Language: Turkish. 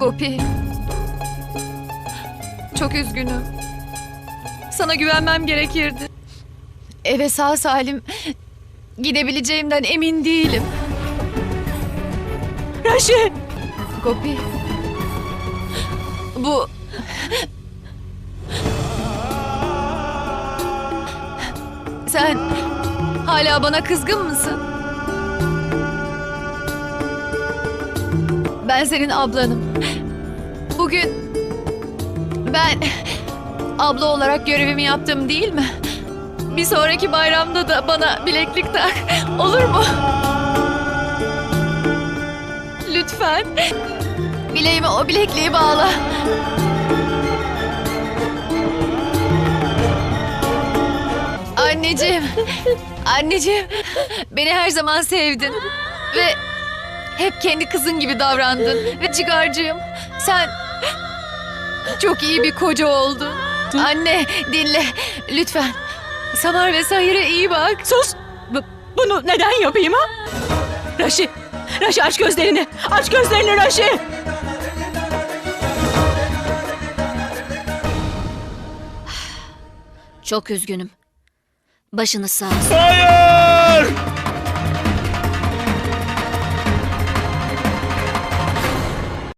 Gopi. Çok üzgünüm. Sana güvenmem gerekirdi. Eve sağ salim gidebileceğimden emin değilim. Raşi! Gopi. Bu... Sen hala bana kızgın mısın? Ben senin ablanım. Bugün ben abla olarak görevimi yaptım değil mi? Bir sonraki bayramda da bana bileklik tak. Olur mu? Lütfen. Bileğime o bilekliği bağla. Anneciğim. Anneciğim. Beni her zaman sevdin. Ve hep kendi kızın gibi davrandın. Ve cigarcığım. Sen çok iyi bir koca oldun. Anne dinle. Lütfen. Samar ve Sahir'e iyi bak. Sus! Bu- bunu neden yapayım ha? Raşi! Raşi aç gözlerini! Aç gözlerini Raşi! Çok üzgünüm. Başınız sağ olsun. Hayır!